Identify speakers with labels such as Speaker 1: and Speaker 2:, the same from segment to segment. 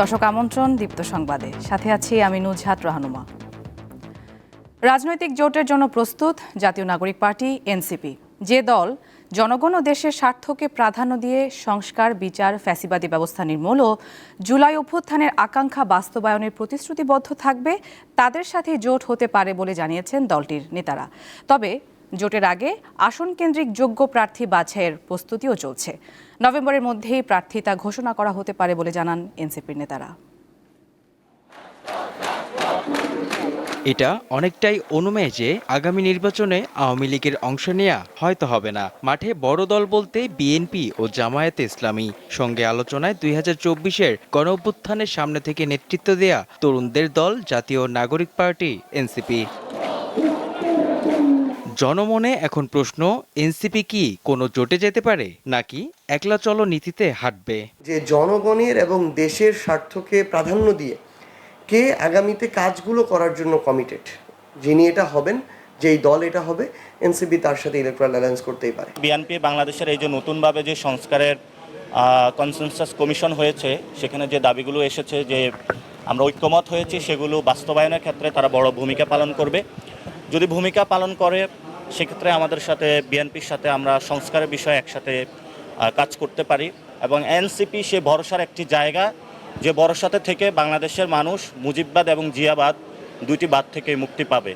Speaker 1: দর্শক আমন্ত্রণ, দীপ্ত সংবাদে। সাথে আছি আমি নুজহাত রাহানুমা। রাজনৈতিক জোটের জন্য প্রস্তুত জাতীয় নাগরিক পার্টি, এনসিপি। যে দল জনগণ ও দেশের স্বার্থকে প্রাধান্য দিয়ে সংস্কার, বিচার, ফ্যাসিবাদী ব্যবস্থা নির্মূল ও জুলাই অভ্যুত্থানের আকাঙ্ক্ষা বাস্তবায়নের প্রতিশ্রুতিবদ্ধ থাকবে, তাদের সাথে জোট হতে পারে বলে জানিয়েছেন দলটির নেতারা। তবে জোটের আগে আসন কেন্দ্রিক যোগ্য প্রার্থী বাছাইয়ের প্রস্তুতিও চলছে। নভেম্বরের মধ্যেই প্রার্থিতা ঘোষণা করা হতে পারে বলে জানান এনসিপির নেতারা।
Speaker 2: এটা অনেকটাই অনুমেয় যে আগামী নির্বাচনে আওয়ামী লীগের অংশ নেওয়া হয়তো হবে না। মাঠে বড় দল বলতে বিএনপি ও জামায়াতে ইসলামী। সঙ্গে আলোচনায় দুই হাজার চব্বিশের গণ সামনে থেকে নেতৃত্ব দেয়া তরুণদের দল জাতীয় নাগরিক পার্টি, এনসিপি। জনমনে এখন প্রশ্ন এনসিপি কি কোনো জোটে যেতে পারে নাকি একলা চলো নীতিতে হাঁটবে?
Speaker 3: যে জনগণের এবং দেশের স্বার্থকে প্রাধান্য দিয়ে কে আগামীতে কাজগুলো করার জন্য কমিটেড যিনি এটা হবেন যেই দল এটা হবে এনসিবি তার সাথে ইলেকট্রাল অ্যালায়েন্স করতেই পারে।
Speaker 4: বিএনপি বাংলাদেশের এই যে নতুনভাবে যে সংস্কারের কনসেনসাস কমিশন হয়েছে সেখানে যে দাবিগুলো এসেছে যে আমরা ঐক্যমত হয়েছি সেগুলো বাস্তবায়নের ক্ষেত্রে তারা বড় ভূমিকা পালন করবে। যদি ভূমিকা পালন করে সেক্ষেত্রে আমাদের সাথে বিএনপির সাথে আমরা সংস্কারের বিষয়ে একসাথে কাজ করতে পারি এবং এনসিপি সে ভরসার একটি জায়গা যে ভরসাতে থেকে বাংলাদেশের মানুষ মুজিববাদ এবং জিয়াবাদ দুইটি বাদ থেকে মুক্তি পাবে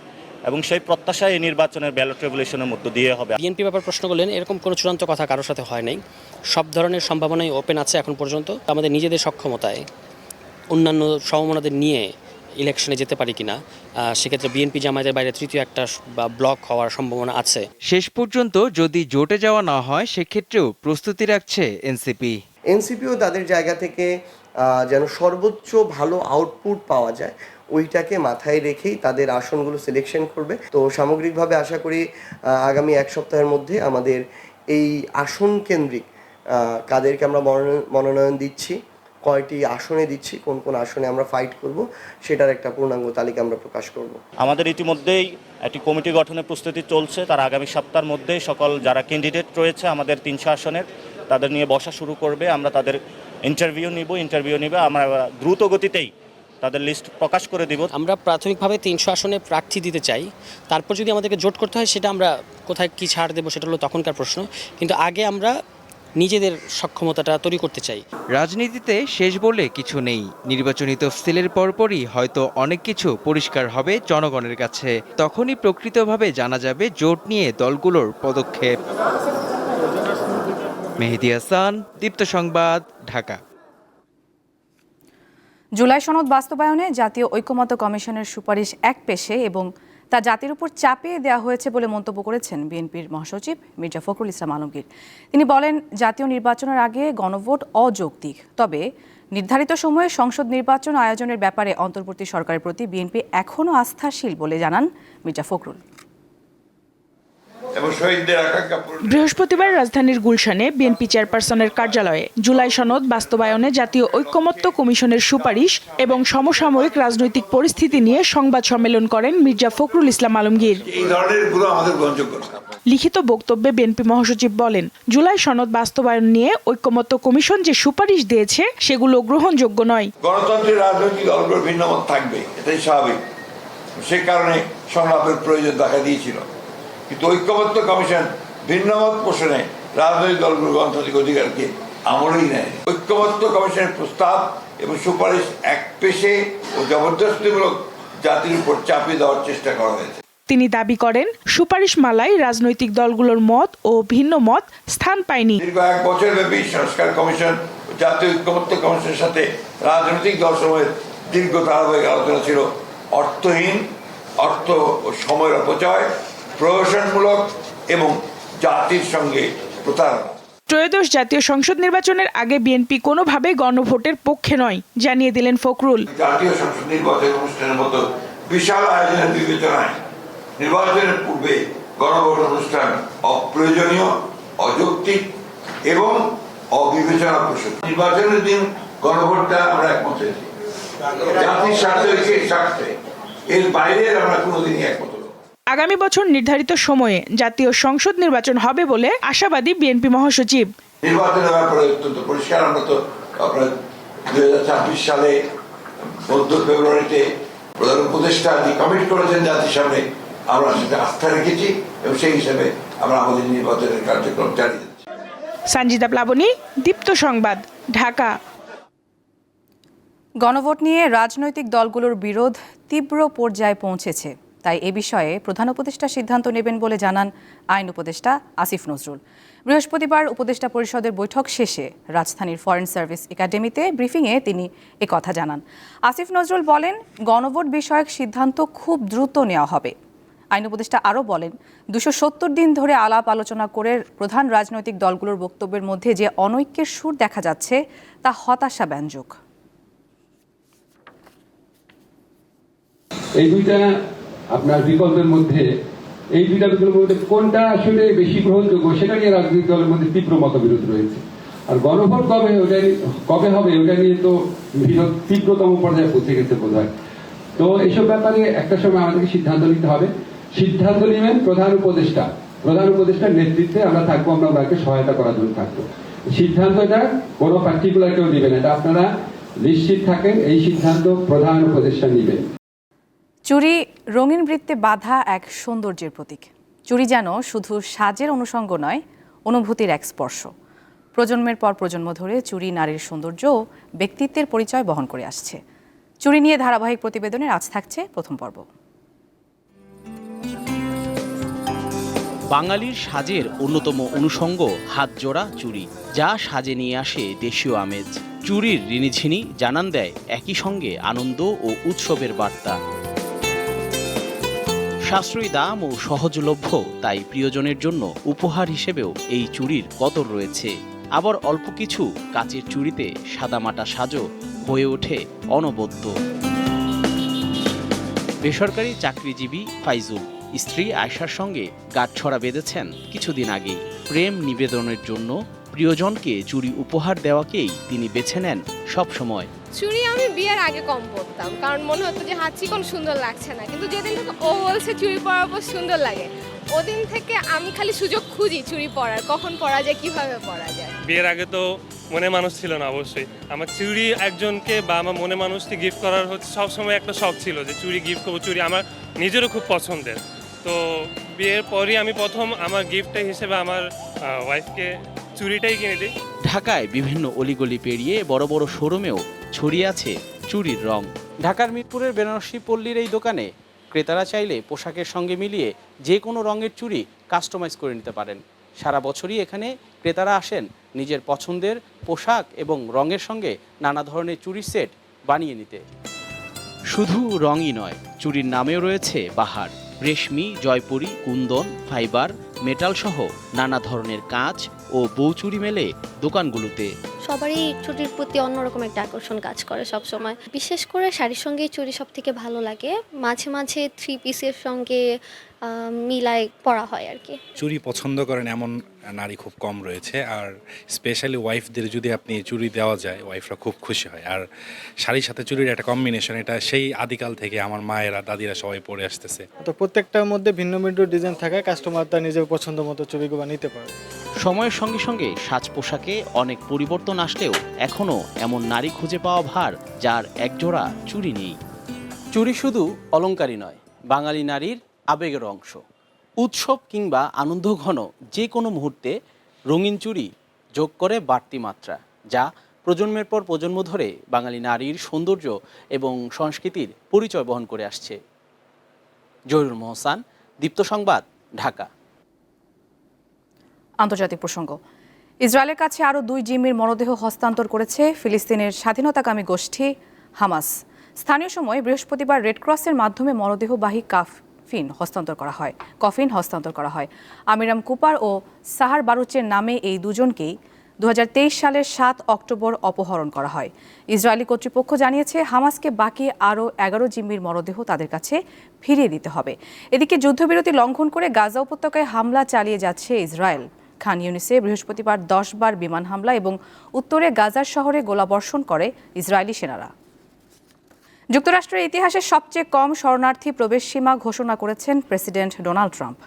Speaker 4: এবং সেই প্রত্যাশা এই নির্বাচনের ব্যালট রেভলিউশনের মধ্য দিয়ে হবে।
Speaker 5: বিএনপি ব্যাপার প্রশ্ন করলেন, এরকম কোনো চূড়ান্ত কথা কারোর সাথে হয় নাই। সব ধরনের সম্ভাবনাই ওপেন আছে এখন পর্যন্ত। আমাদের নিজেদের সক্ষমতায় অন্যান্য সমমনাদের নিয়ে ইলেকশনে যেতে পারি কিনা সেক্ষেত্রে বিএনপি জামায়াতের বাইরে তৃতীয় একটা বা ব্লক হওয়ার সম্ভাবনা আছে।
Speaker 2: শেষ পর্যন্ত যদি জোটে যাওয়া না হয় সেক্ষেত্রেও প্রস্তুতি রাখছে এনসিপি।
Speaker 3: এনসিপিও তাদের জায়গা থেকে যেন সর্বোচ্চ ভালো আউটপুট পাওয়া যায় ওইটাকে মাথায় রেখেই তাদের আসনগুলো সিলেকশন করবে। তো সামগ্রিকভাবে আশা করি আগামী এক সপ্তাহের মধ্যে আমাদের এই আসন কেন্দ্রিক কাদেরকে আমরা মনোনয়ন মনোনয়ন দিচ্ছি। কয়টি আসনে দিচ্ছি কোন কোন আসনে আমরা ফাইট করব সেটার একটা পূর্ণাঙ্গ তালিকা আমরা প্রকাশ করব।
Speaker 4: আমাদের ইতিমধ্যেই একটি কমিটি গঠনের প্রস্তুতি চলছে। তার আগামী সপ্তাহের মধ্যেই সকল যারা ক্যান্ডিডেট রয়েছে আমাদের তিনশো আসনের তাদের নিয়ে বসা শুরু করবে। আমরা তাদের ইন্টারভিউ নিব ইন্টারভিউ নিবে। আমরা দ্রুত গতিতেই তাদের লিস্ট প্রকাশ করে দিব।
Speaker 5: আমরা প্রাথমিকভাবে তিনশো আসনে প্রার্থী দিতে চাই। তারপর যদি আমাদেরকে জোট করতে হয় সেটা আমরা কোথায় কি ছাড় দেবো সেটা হলো তখনকার প্রশ্ন। কিন্তু আগে আমরা নিজেদের সক্ষমতাটা তৈরি করতে চাই।
Speaker 2: রাজনীতিতে শেষ বলে কিছু নেই। নির্বাচনী তফসিলের পরপরই হয়তো অনেক কিছু পরিষ্কার হবে জনগণের কাছে। তখনই প্রকৃতভাবে জানা যাবে জোট নিয়ে দলগুলোর পদক্ষেপ। মেহেদি হাসান দীপ্ত সংবাদ ঢাকা।
Speaker 1: জুলাই সনদ বাস্তবায়নে জাতীয় ঐক্যমত্য কমিশনের সুপারিশ এক পেশে এবং তা জাতির উপর চাপিয়ে দেওয়া হয়েছে বলে মন্তব্য করেছেন বিএনপির মহাসচিব মির্জা ফখরুল ইসলাম আলমগীর। তিনি বলেন, জাতীয় নির্বাচনের আগে গণভোট অযৌক্তিক। তবে নির্ধারিত সময়ে সংসদ নির্বাচন আয়োজনের ব্যাপারে অন্তর্বর্তী সরকারের প্রতি বিএনপি এখনও আস্থাশীল বলে জানান মির্জা ফখরুল।
Speaker 6: এবং শহীদদের আকাঙ্ক্ষা
Speaker 7: বৃহস্পতিবার রাজধানীর গুলশানে বিএনপি চেয়ারপারসনের কার্যালয়ে জুলাই সনদ বাস্তবায়নে জাতীয় ঐক্যমত্য কমিশনের সুপারিশ এবং সমসাময়িক রাজনৈতিক পরিস্থিতি নিয়ে সংবাদ সম্মেলন করেন মির্জা ফখরুল ইসলাম আলমগীর।
Speaker 6: এই ধরনেরগুলো আমাদের গ্রহণযোগ্য
Speaker 7: লিখিত বক্তব্যে বিএনপি মহাসচিব বলেন জুলাই সনদ বাস্তবায়ন নিয়ে ঐক্যমত্য কমিশন যে সুপারিশ দিয়েছে সেগুলো গ্রহণযোগ্য নয়।
Speaker 6: গণতন্ত্রের রাজনৈতিক দলগুলোর ভিন্নমত থাকবে এটাই স্বাভাবিক। সে কারণে সংলাপের প্রয়োজন দেখা দিয়েছিল। কিন্তু ঐক্যবদ্ধ কমিশন ভিন্নমত পোষণে রাজনৈতিক দলগুলোর গণতান্ত্রিক অধিকারকে আমলেই নেয়। ঐক্যবদ্ধ কমিশনের প্রস্তাব এবং সুপারিশ এক পেশে ও জবরদস্তিমূলক জাতির উপর চাপিয়ে দেওয়ার চেষ্টা করা হয়েছে।
Speaker 7: তিনি দাবি করেন সুপারিশ মালায় রাজনৈতিক দলগুলোর মত ও ভিন্ন মত স্থান পায়নি।
Speaker 6: দীর্ঘ এক বছর ব্যাপী সংস্কার কমিশন ও জাতীয় ঐক্যমত্য কমিশনের সাথে রাজনৈতিক দল দলসমূহের দীর্ঘ ধারাবাহিক আলোচনা ছিল। অর্থহীন অর্থ ও সময়ের অপচয় প্রহসনমূলক এবং জাতির সঙ্গে প্রতারণা।
Speaker 7: ত্রয়োদশ জাতীয় সংসদ নির্বাচনের আগে বিএনপি কোনোভাবেই গণভোটের পক্ষে নয় জানিয়ে দিলেন ফখরুল।
Speaker 6: জাতীয় সংসদ নির্বাচন অনুষ্ঠানের মতো বিশাল আয়োজনের বিবেচনায় নির্বাচনের পূর্বে গণভোট অনুষ্ঠান অপ্রয়োজনীয় অযৌক্তিক এবং অবিবেচনা প্রসূত নির্বাচনের দিন গণভোটটা আমরা একমত হয়েছি। জাতির স্বার্থে স্বার্থে। এর বাইরে আমরা কোনোদিনই একমত।
Speaker 7: আগামী বছর নির্ধারিত সময়ে জাতীয় সংসদ নির্বাচন হবে বলে আশাবাদী বিএনপি মহাসচিব।
Speaker 6: নির্বাচনের ব্যাপারে অত্যন্ত পরিষ্কার আমরা তো আপনারা দুই হাজার ছাব্বিশ সালে ফেব্রুয়ারিতে প্রধান উপদেষ্টা যে কমিট করেছেন জাতির সামনে আমরা সেটা আস্থা রেখেছি এবং সেই হিসেবে আমরা আমাদের নির্বাচনের কার্যক্রম চালিয়ে যাচ্ছি।
Speaker 7: সঞ্জিতা প্লাবনী দীপ্ত সংবাদ ঢাকা।
Speaker 1: গণভোট নিয়ে রাজনৈতিক দলগুলোর বিরোধ তীব্র পর্যায়ে পৌঁছেছে। তাই এ বিষয়ে প্রধান উপদেষ্টা সিদ্ধান্ত নেবেন বলে জানান আইন উপদেষ্টা আসিফ নজরুল। বৃহস্পতিবার উপদেষ্টা পরিষদের বৈঠক শেষে রাজধানীর ফরেন সার্ভিস একাডেমিতে ব্রিফিংয়ে তিনি কথা জানান। আসিফ নজরুল বলেন, গণভোট বিষয়ক সিদ্ধান্ত খুব দ্রুত নেওয়া হবে। আইন উপদেষ্টা আরও বলেন, দুশো সত্তর দিন ধরে আলাপ আলোচনা করে প্রধান রাজনৈতিক দলগুলোর বক্তব্যের মধ্যে যে অনৈক্যের সুর দেখা যাচ্ছে, তা হতাশা ব্যঞ্জক
Speaker 8: এই দুইটা আপনার বিকল্পের মধ্যে, এই দুইটা বিকল্পের মধ্যে কোনটা আসলে বেশি গ্রহণযোগ্য সেটা নিয়ে রাজনৈতিক দলের মধ্যে তীব্র মতবিরোধ রয়েছে। আর গণভোট কবে, ওটা কবে হবে, ওটা নিয়ে তো বিরোধ তীব্রতম পর্যায়ে পৌঁছে গেছে বোধ তো এসব ব্যাপারে একটা সময় আমাদেরকে সিদ্ধান্ত নিতে হবে। সিদ্ধান্ত নেবেন প্রধান উপদেষ্টা। প্রধান উপদেষ্টার নেতৃত্বে আমরা থাকব, আমরা ওনাকে সহায়তা করার জন্য থাকব। সিদ্ধান্তটা কোনো পার্টিকুলার কেউ নেবেন এটা আপনারা নিশ্চিত থাকেন, এই সিদ্ধান্ত প্রধান উপদেষ্টা নেবেন।
Speaker 1: চুরি রঙিন বৃত্তে বাঁধা এক সৌন্দর্যের প্রতীক। চুরি যেন শুধু সাজের অনুষঙ্গ নয়, অনুভূতির এক স্পর্শ। প্রজন্মের পর প্রজন্ম ধরে চুরি নারীর সৌন্দর্য ও ব্যক্তিত্বের পরিচয় বহন করে আসছে। চুরি নিয়ে ধারাবাহিক প্রতিবেদনের আজ থাকছে প্রথম পর্ব।
Speaker 9: বাঙালির সাজের অন্যতম অনুষঙ্গ হাতজোড়া চুরি, যা সাজে নিয়ে আসে দেশীয় আমেজ। চুরির ঋণিঝিনি জানান দেয় একই সঙ্গে আনন্দ ও উৎসবের বার্তা। সাশ্রয়ী দাম ও সহজলভ্য, তাই প্রিয়জনের জন্য উপহার হিসেবেও এই চুড়ির কদর রয়েছে। আবার অল্প কিছু কাচের চুড়িতে সাদামাটা সাজো হয়ে ওঠে অনবদ্য। বেসরকারি চাকরিজীবী ফাইজুল, স্ত্রী আয়শার সঙ্গে গাঁটছড়া বেঁধেছেন কিছুদিন আগেই। প্রেম নিবেদনের জন্য প্রিয়জনকে চুরি উপহার দেওয়াকেই তিনি বেছে নেন সবসময়।
Speaker 10: চুরি আমি বিয়ের আগে কম পরতাম কারণ মনে হতো যে হাত চিকন সুন্দর লাগছে না। কিন্তু যেদিন থেকে ও বলছে চুরি পরার পর সুন্দর লাগে ওদিন থেকে আমি খালি সুযোগ খুঁজি চুরি পরার কখন পরা যায় কীভাবে পরা যায়।
Speaker 11: বিয়ের আগে তো মনে মানুষ ছিল না অবশ্যই। আমার চুরি একজনকে বা আমার মনে মানুষকে গিফট করার হচ্ছে সবসময় একটা শখ ছিল যে চুরি গিফট করব চুরি আমার নিজেরও খুব পছন্দের। তো বিয়ের পরই আমি প্রথম আমার গিফটটা হিসেবে আমার ওয়াইফকে চুড়িটাই কিনে দিই।
Speaker 9: ঢাকায় বিভিন্ন অলিগলি পেরিয়ে বড় বড় শোরুমেও ছড়িয়ে আছে চুরির রং। ঢাকার মিরপুরের বেনারসি পল্লীর এই দোকানে ক্রেতারা চাইলে পোশাকের সঙ্গে মিলিয়ে যে কোনো রঙের চুড়ি কাস্টমাইজ করে নিতে পারেন। সারা বছরই এখানে ক্রেতারা আসেন নিজের পছন্দের পোশাক এবং রঙের সঙ্গে নানা ধরনের চুড়ির সেট বানিয়ে নিতে। শুধু রঙই নয় চুরির নামেও রয়েছে বাহার। রেশমি, জয়পুরি, কুন্দন, ফাইবার মেটাল সহ নানা ধরনের কাজ ও বৌচুরি মেলে দোকানগুলোতে।
Speaker 12: সবারই চুরির প্রতি অন্যরকম একটা আকর্ষণ কাজ করে সব সময় বিশেষ করে শাড়ির সঙ্গে চুরি সব থেকে ভালো লাগে। মাঝে মাঝে থ্রি পিসের সঙ্গে মিলায় পরা হয় আর কি।
Speaker 13: চুরি পছন্দ করেন এমন নারী খুব কম রয়েছে আর স্পেশালি ওয়াইফদের যদি আপনি চুরি দেওয়া যায় ওয়াইফরা খুব খুশি হয়। আর শাড়ির সাথে চুরির একটা কম্বিনেশন এটা সেই আদিকাল থেকে আমার মায়েরা দাদিরা সবাই পরে আসতেছে।
Speaker 14: তো প্রত্যেকটার মধ্যে ভিন্ন ভিন্ন ডিজাইন থাকায় কাস্টমার তার নিজের পছন্দ মতো ছবিগুলো নিতে পারে
Speaker 9: সময়ের সঙ্গে সঙ্গে সাজ পোশাকে অনেক পরিবর্তন আসলেও এখনও এমন নারী খুঁজে পাওয়া ভার যার একজোড়া চুরি নেই। চুরি শুধু অলংকারই নয় বাঙালি নারীর আবেগের অংশ। উৎসব কিংবা আনন্দ ঘন যে কোনো মুহূর্তে রঙিন চুরি যোগ করে বাড়তি মাত্রা, যা প্রজন্মের পর প্রজন্ম ধরে বাঙালি নারীর সৌন্দর্য এবং সংস্কৃতির পরিচয় বহন করে আসছে। জহিরুল মোহসান, দীপ্ত সংবাদ, ঢাকা।
Speaker 1: আন্তর্জাতিক প্রসঙ্গ। ইসরায়েলের কাছে আরও দুই জিম্মির মরদেহ হস্তান্তর করেছে ফিলিস্তিনের স্বাধীনতাকামী গোষ্ঠী হামাস। স্থানীয় সময় বৃহস্পতিবার রেডক্রসের মাধ্যমে মরদেহবাহী কাফিন হস্তান্তর করা হয়, কফিন হস্তান্তর করা হয়। আমিরাম কুপার ও সাহার বারুচের নামে এই দুজনকেই দু হাজার তেইশ সালের সাত অক্টোবর অপহরণ করা হয়। ইসরায়েলি কর্তৃপক্ষ জানিয়েছে, হামাসকে বাকি আরও এগারো জিম্মির মরদেহ তাদের কাছে ফিরিয়ে দিতে হবে। এদিকে যুদ্ধবিরতি লঙ্ঘন করে গাজা উপত্যকায় হামলা চালিয়ে যাচ্ছে ইসরায়েল। খান ইউনিসে বৃহস্পতিবার দশ বার বিমান হামলা এবং উত্তরে গাজার শহরে গোলাবর্ষণ করে ইসরায়েলি সেনারা। যুক্তরাষ্ট্রের ইতিহাসে সবচেয়ে কম শরণার্থী প্রবেশ সীমা ঘোষণা করেছেন প্রেসিডেন্ট ডোনাল্ড ট্রাম্প।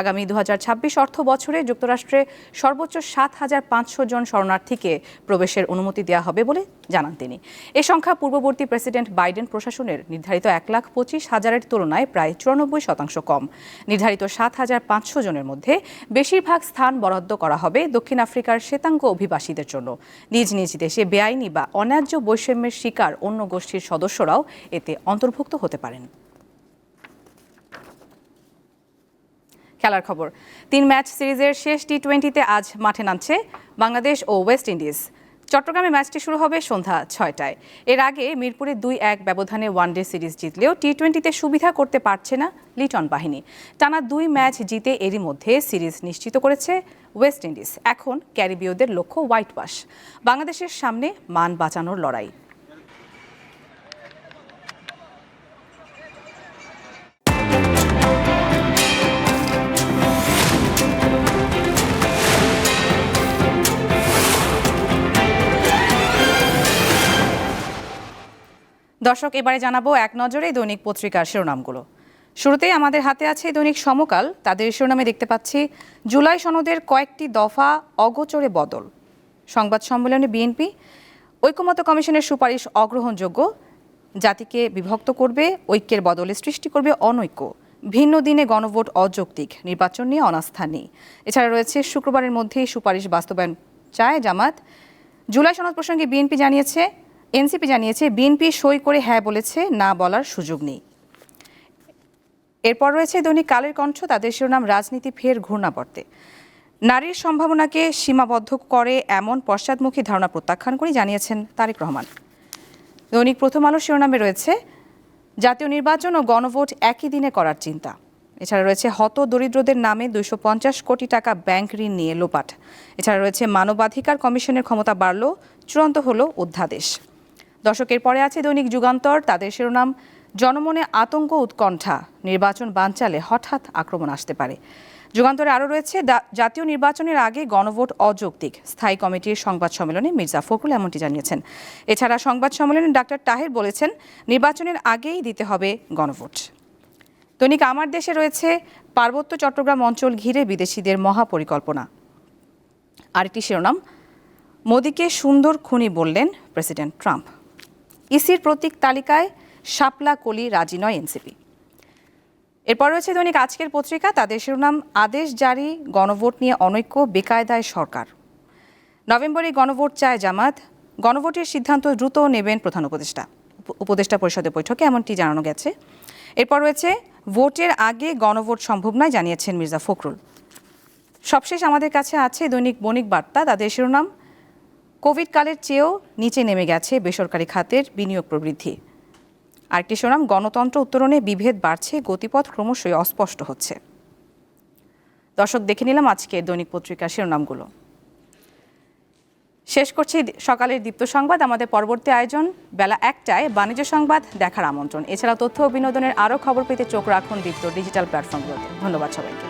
Speaker 1: আগামী দু হাজার ছাব্বিশ অর্থ বছরে যুক্তরাষ্ট্রে সর্বোচ্চ সাত হাজার পাঁচশো জন শরণার্থীকে প্রবেশের অনুমতি দেওয়া হবে বলে জানান তিনি। এ সংখ্যা পূর্ববর্তী প্রেসিডেন্ট বাইডেন প্রশাসনের নির্ধারিত এক লাখ পঁচিশ হাজারের তুলনায় প্রায় চুরানব্বই শতাংশ কম। নির্ধারিত সাত হাজার পাঁচশো জনের মধ্যে বেশিরভাগ স্থান বরাদ্দ করা হবে দক্ষিণ আফ্রিকার শ্বেতাঙ্গ অভিবাসীদের জন্য। নিজ নিজ দেশে বেআইনি বা অন্যায্য বৈষম্যের শিকার অন্য গোষ্ঠীর সদস্যরাও এতে অন্তর্ভুক্ত হতে পারেন। খেলার খবর। তিন ম্যাচ সিরিজের শেষ টি টোয়েন্টিতে আজ মাঠে নামছে বাংলাদেশ ও ওয়েস্ট ইন্ডিজ। চট্টগ্রামে ম্যাচটি শুরু হবে সন্ধ্যা ছয়টায়। এর আগে মিরপুরে দুই এক ব্যবধানে ওয়ানডে সিরিজ জিতলেও টি টোয়েন্টিতে সুবিধা করতে পারছে না লিটন বাহিনী। টানা দুই ম্যাচ জিতে এরই মধ্যে সিরিজ নিশ্চিত করেছে ওয়েস্ট ইন্ডিজ। এখন ক্যারিবীয়দের লক্ষ্য হোয়াইট ওয়াশ। বাংলাদেশের সামনে মান বাঁচানোর লড়াই। দর্শক, এবারে জানাব এক নজরে দৈনিক পত্রিকার শিরোনামগুলো। শুরুতেই আমাদের হাতে আছে দৈনিক সমকাল। তাদের শিরোনামে দেখতে পাচ্ছি, জুলাই সনদের কয়েকটি দফা অগোচরে বদল। সংবাদ সম্মেলনে বিএনপি ঐক্যমত কমিশনের সুপারিশ অগ্রহণযোগ্য। জাতিকে বিভক্ত করবে, ঐক্যের বদলে সৃষ্টি করবে অনৈক্য। ভিন্ন দিনে গণভোট অযৌক্তিক, নির্বাচন নিয়ে অনাস্থা নেই। এছাড়া রয়েছে, শুক্রবারের মধ্যেই সুপারিশ বাস্তবায়ন চায় জামাত। জুলাই সনদ প্রসঙ্গে বিএনপি জানিয়েছে এনসিপি জানিয়েছে, বিএনপি সই করে হ্যাঁ বলেছে, না বলার সুযোগ নেই। এরপর রয়েছে দৈনিক কালের কণ্ঠ, তাদের শিরোনাম, রাজনীতি ফের ঘূর্ণাবর্তে। নারীর সম্ভাবনাকে সীমাবদ্ধ করে এমন পশ্চাদমুখী ধারণা প্রত্যাখ্যান করে জানিয়েছেন তারেক রহমান। দৈনিক প্রথম আলো শিরোনামে রয়েছে, জাতীয় নির্বাচন ও গণভোট একই দিনে করার চিন্তা। এছাড়া রয়েছে, হত দরিদ্রদের নামে দুইশো পঞ্চাশ কোটি টাকা ব্যাংক ঋণ নিয়ে লোপাট। এছাড়া রয়েছে, মানবাধিকার কমিশনের ক্ষমতা বাড়ল, চূড়ান্ত হলো অধ্যাদেশ দর্শকের পরে আছে দৈনিক যুগান্তর। তাদের শিরোনাম, জনমনে আতঙ্ক উৎকণ্ঠা। নির্বাচন বানচালে হঠাৎ আক্রমণ আসতে পারে। যুগান্তরে আরও রয়েছে জাতীয় নির্বাচনের আগে গণভোট অযৌক্তিক। স্থায়ী কমিটির সংবাদ সম্মেলনে মির্জা ফখরুল এমনটি জানিয়েছেন। এছাড়া সংবাদ সম্মেলনে ডাক্তার তাহের বলেছেন, নির্বাচনের আগেই দিতে হবে গণভোট। দৈনিক আমার দেশে রয়েছে, পার্বত্য চট্টগ্রাম অঞ্চল ঘিরে বিদেশিদের মহাপরিকল্পনা। আরেকটি শিরোনাম, মোদীকে সুন্দর খুনি বললেন প্রেসিডেন্ট ট্রাম্প। ইসির প্রতীক তালিকায় শাপলা কলি রাজি নয় এনসিপি। এরপর রয়েছে দৈনিক আজকের পত্রিকা, তাদের শিরোনাম, আদেশ জারি, গণভোট নিয়ে অনৈক্য, বেকায়দায় সরকার। নভেম্বরে গণভোট চায় জামাত, গণভোটের সিদ্ধান্ত দ্রুত নেবেন প্রধান উপদেষ্টা। উপ- উপদেষ্টা পরিষদের বৈঠকে এমনটি জানানো গেছে। এরপর রয়েছে, ভোটের আগে গণভোট সম্ভব নয়, জানিয়েছেন মির্জা ফখরুল। সবশেষ আমাদের কাছে আছে দৈনিক বণিক বার্তা, তাদের শিরোনাম কোভিড কালের চেয়েও নিচে নেমে গেছে বেসরকারি খাতের বিনিয়োগ প্রবৃদ্ধি। আরেকটি শিরোনাম গণতন্ত্র উত্তরণে বিভেদ বাড়ছে, গতিপথ ক্রমশই অস্পষ্ট হচ্ছে। দর্শক, দেখে নিলাম আজকে দৈনিক পত্রিকার শিরোনামগুলো। শেষ করছি সকালের দীপ্ত সংবাদ, আমাদের পরবর্তী আয়োজন বেলা একটায় বাণিজ্য সংবাদ দেখার আমন্ত্রণ। এছাড়া তথ্য ও বিনোদনের আরও খবর পেতে চোখ রাখুন দীপ্ত ডিজিটাল প্ল্যাটফর্মগুলোতে। ধন্যবাদ সবাইকে।